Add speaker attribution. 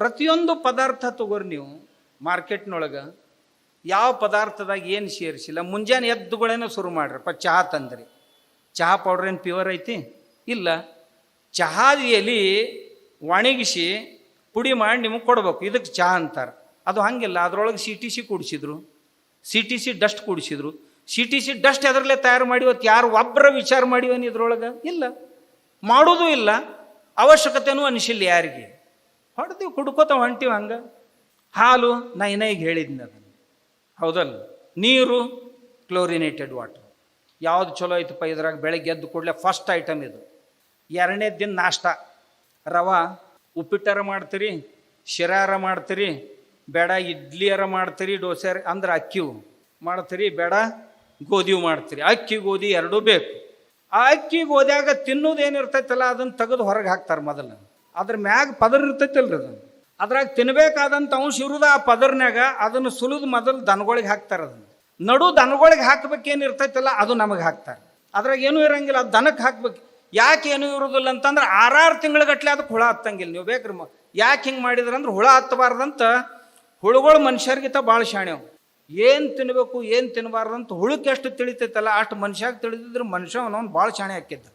Speaker 1: ಪ್ರತಿಯೊಂದು ಪದಾರ್ಥ ತಗೋರಿ ನೀವು ಮಾರ್ಕೆಟ್ನೊಳಗೆ, ಯಾವ ಪದಾರ್ಥದಾಗ ಏನು ಸೇರಿಸಿಲ್ಲ. ಮುಂಜಾನೆ ಎದ್ದುಗಳೇನೋ ಶುರು ಮಾಡ್ರಪ್ಪ ಚಹಾ ತಂದ್ರಿ. ಚಹಾ ಪೌಡ್ರ್ ಏನು ಪ್ಯೂರ್ ಐತಿ? ಇಲ್ಲ. ಚಹಾದ ಎಲೆ ಒಣಗಿಸಿ ಪುಡಿ ಮಾಡಿ ನಿಮಗೆ ಕೊಡ್ಬೇಕು. ಇದಕ್ಕೆ ಚಹಾ ಅಂತಾರೆ. ಅದು ಹಂಗಿಲ್ಲ. ಅದರೊಳಗೆ ಸಿ ಟಿ ಸಿ ಕೂಡಿಸಿದ್ರು. ಸಿ ಟಿ ಸಿ ಡಸ್ಟ್ ಕೂಡಿಸಿದ್ರು. ಸಿ ಟಿ ಸಿ ಡಸ್ಟ್ ಅದರಲ್ಲೇ ತಯಾರು ಮಾಡಿವತ್ತು ಯಾರು ಒಬ್ಬರ ವಿಚಾರ ಮಾಡಿವನಿ ಇದ್ರೊಳಗೆ? ಇಲ್ಲ. ಮಾಡೋದು ಇಲ್ಲ. ಅವಶ್ಯಕತೆನೂ ಅನಿಸಿಲ್ಲ ಯಾರಿಗೆ. ಹೊಡೆದೀವಿ ಕುಡ್ಕೋತ ಹೊಂಟೀವಿ ಹಂಗೆ. ಹಾಲು ನಾ ಹೇಳಿದ್ನ ಈಗ ಹೇಳಿದ್ನಿ ಅದನ್ನು ಹೌದಲ್ಲ? ನೀರು, ಕ್ಲೋರಿನೇಟೆಡ್ ವಾಟರ್. ಯಾವುದು ಚಲೋ ಐತಪ್ಪ ಇದ್ರಾಗ ಬೆಳಗ್ಗೆ ಎದ್ದು ಕೂಡಲೇ ಫಸ್ಟ್ ಐಟಮ್ ಇದು. ಎರಡನೇ ದಿನ ನಾಷ್ಟ. ರವಾ, ಉಪ್ಪಿಟ್ಟಾರ ಮಾಡ್ತೀರಿ, ಶಿರಾರ ಮಾಡ್ತೀರಿ, ಬೇಡ ಇಡ್ಲಿಯಾರ ಮಾಡ್ತೀರಿ ದೋಸೆ ಅಂದ್ರೆ ಅಕ್ಕಿವು ಮಾಡ್ತೀರಿ, ಬೇಡ ಗೋಧಿ ಮಾಡ್ತೀರಿ. ಅಕ್ಕಿ, ಗೋಧಿ ಎರಡೂ ಬೇಕು. ಆ ಅಕ್ಕಿ, ಗೋಧಿಯಾಗ ತಿನ್ನೋದೇನಿರ್ತೈತಲ್ಲ, ಅದನ್ನು ತೆಗೆದು ಹೊರಗೆ ಹಾಕ್ತಾರೆ ಮೊದಲು. ಅದ್ರ ಮ್ಯಾಗ ಪದರ್ ಇರ್ತೈತಲ್ರಿ ಅದನ್ನ ಅದ್ರಾಗ ತಿನ್ಬೇಕಾದಂಥ ಅಂಶ ಇರುದ ಆ ಪದರ್ನ್ಯಾಗ ಅದನ್ನು ಸುಲಿದು ಮೊದಲು ದನಗಳಿಗೆ ಹಾಕ್ತಾರೆ ಅದನ್ನು. ನಡು ದನಗಳಿಗೆ ಹಾಕ್ಬೇಕೇನು ಇರ್ತೈತಲ್ಲ ಅದು ನಮಗೆ ಹಾಕ್ತಾರೆ. ಅದ್ರಾಗ ಏನೂ ಇರಂಗಿಲ್ಲ, ಅದು ದನಕ್ಕೆ ಹಾಕ್ಬೇಕು. ಯಾಕೆ ಏನೂ ಇರೋದಿಲ್ಲ ಅಂತಂದ್ರೆ ಆರಾರು ತಿಂಗಳಗಟ್ಲೆ ಅದಕ್ಕೆ ಹುಳ ಹತ್ತಂಗಿಲ್ಲ. ನೀವು ಬೇಕ್ರಿ ಮ, ಯಾಕೆ ಹಿಂಗೆ ಮಾಡಿದ್ರಂದ್ರೆ ಹುಳ ಹತ್ತಬಾರ್ದಂತ ಹುಳುಗಳು ಮನುಷ್ಯರಿಗಿಂತ ಭಾಳ ಶಾಣ್ಯವು ಏನು ತಿನ್ನಬೇಕು ಏನು ತಿನ್ನಬಾರ್ದಂತ ಹುಳಕ್ಕೆ ಎಷ್ಟು ತಿಳಿತೈತಲ್ಲ, ಅಷ್ಟು ಮನುಷ್ಯಾಗ ತಿಳಿದಿದ್ರೆ ಮನುಷ್ಯ ಅವನವ್ನು ಭಾಳ ಶಾಣೆ ಹಾಕಿದ್ದ